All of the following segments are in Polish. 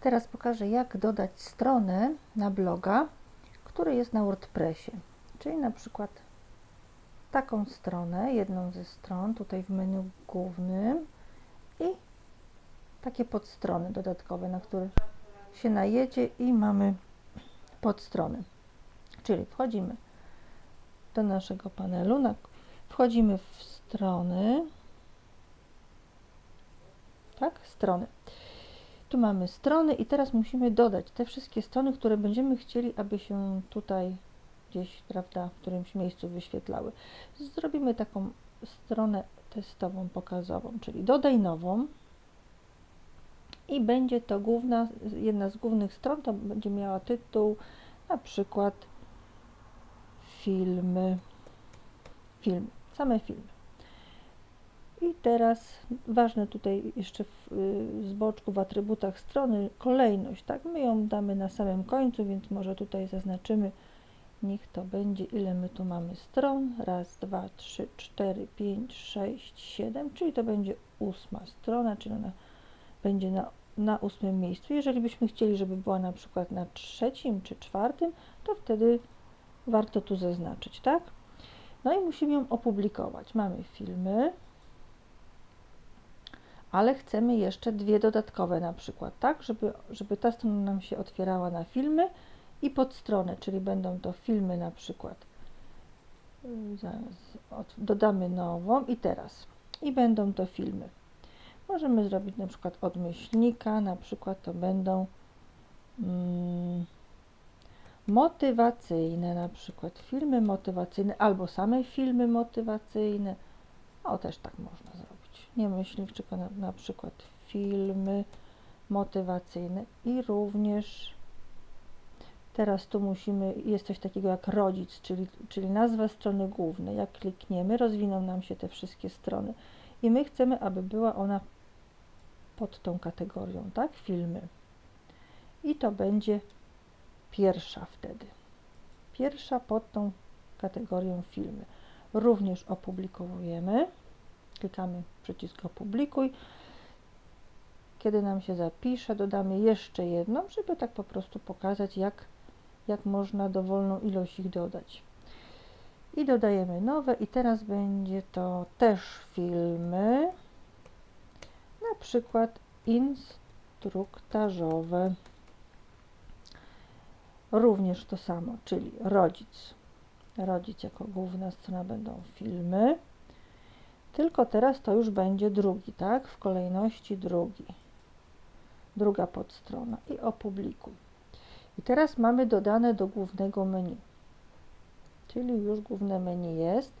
Teraz pokażę, jak dodać stronę na bloga, który jest na WordPressie. Czyli na przykład taką stronę, jedną ze stron, tutaj w menu głównym i takie podstrony dodatkowe, na które się najedzie i mamy podstrony. Czyli wchodzimy do naszego panelu, wchodzimy w strony, tak, strony. Tu mamy strony i teraz musimy dodać te wszystkie strony, które będziemy chcieli, aby się tutaj gdzieś, prawda, w którymś miejscu wyświetlały. Zrobimy taką stronę testową, pokazową, czyli dodaj nową i będzie to główna, jedna z głównych stron, to będzie miała tytuł na przykład filmy, filmy, same filmy. I teraz ważne tutaj jeszcze w, z boczku w atrybutach strony kolejność, tak? My ją damy na samym końcu, więc może tutaj zaznaczymy, niech to będzie, ile my tu mamy stron, raz, dwa, trzy, cztery, pięć, sześć, siedem, czyli to będzie ósma strona, czyli ona będzie na, na ósmym miejscu. Jeżeli byśmy chcieli, żeby była na przykład na trzecim czy czwartym, to wtedy warto tu zaznaczyć, tak? No i musimy ją opublikować. Mamy filmy, ale chcemy jeszcze dwie dodatkowe na przykład, tak, żeby, żeby ta strona nam się otwierała na filmy i podstronę, czyli będą to filmy na przykład. Zaraz od, dodamy nową i teraz. I będą to filmy. Możemy zrobić na przykład od myślnika, na przykład to będą mm, motywacyjne, na przykład filmy motywacyjne albo same filmy motywacyjne. O, też tak można zrobić nie myślnik, na, na przykład filmy motywacyjne i również teraz tu musimy, jest coś takiego jak rodzic, czyli, czyli nazwa strony głównej. Jak klikniemy, rozwiną nam się te wszystkie strony i my chcemy, aby była ona pod tą kategorią, tak? Filmy. I to będzie pierwsza wtedy. Pierwsza pod tą kategorią filmy. Również opublikowujemy klikamy przycisk opublikuj. Kiedy nam się zapisze, dodamy jeszcze jedną, żeby tak po prostu pokazać, jak, jak można dowolną ilość ich dodać. I dodajemy nowe i teraz będzie to też filmy, na przykład instruktażowe. Również to samo, czyli rodzic. Rodzic jako główna strona będą filmy. Tylko teraz to już będzie drugi, tak? W kolejności drugi. Druga podstrona i opublikuj. I teraz mamy dodane do głównego menu. Czyli już główne menu jest.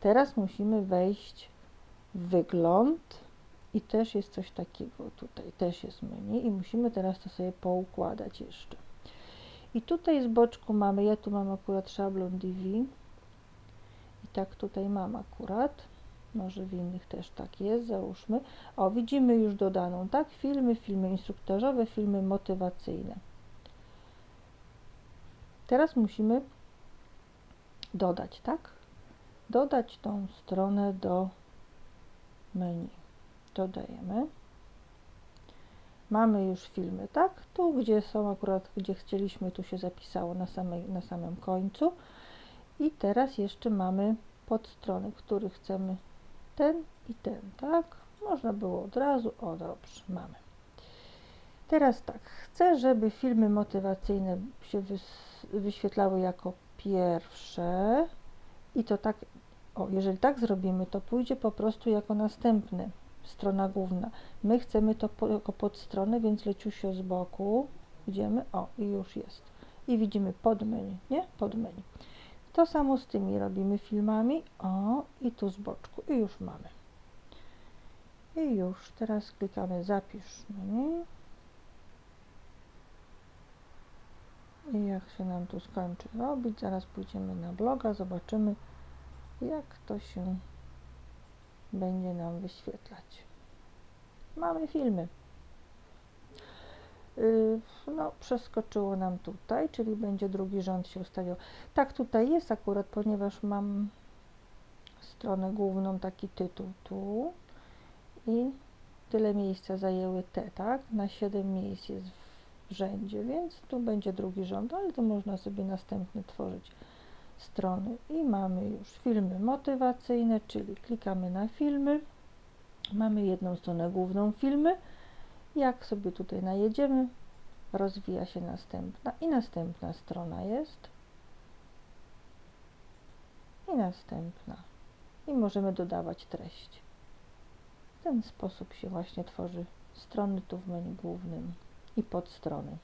Teraz musimy wejść w wygląd i też jest coś takiego tutaj, też jest menu i musimy teraz to sobie poukładać jeszcze. I tutaj z boczku mamy, ja tu mam akurat szablon DV i tak tutaj mam akurat może w innych też tak jest, załóżmy. O, widzimy już dodaną, tak? Filmy, filmy instruktażowe, filmy motywacyjne. Teraz musimy dodać, tak? Dodać tą stronę do menu. Dodajemy. Mamy już filmy, tak? Tu, gdzie są akurat, gdzie chcieliśmy, tu się zapisało na, samej, na samym końcu. I teraz jeszcze mamy podstrony, który chcemy ten i ten, tak? Można było od razu, o dobrze, mamy. Teraz tak, chcę, żeby filmy motywacyjne się wyświetlały jako pierwsze i to tak, o, jeżeli tak zrobimy, to pójdzie po prostu jako następny, strona główna. My chcemy to jako podstronę, więc leciusio z boku, idziemy, o, i już jest. I widzimy pod menu, nie? Pod menu. To samo z tymi robimy filmami. O, i tu z boczku. I już mamy. I już. Teraz klikamy zapisz menu. I jak się nam tu skończy robić, zaraz pójdziemy na bloga, zobaczymy jak to się będzie nam wyświetlać. Mamy filmy. Y, no, przeskoczyło nam tutaj, czyli będzie drugi rząd się ustawiał. Tak tutaj jest akurat, ponieważ mam stronę główną, taki tytuł tu i tyle miejsca zajęły te, tak? Na 7 miejsc jest w rzędzie, więc tu będzie drugi rząd, ale to można sobie następny tworzyć strony i mamy już filmy motywacyjne, czyli klikamy na filmy, mamy jedną stronę główną filmy, jak sobie tutaj najedziemy, rozwija się następna i następna strona jest i następna i możemy dodawać treść. W ten sposób się właśnie tworzy strony tu w menu głównym i podstrony.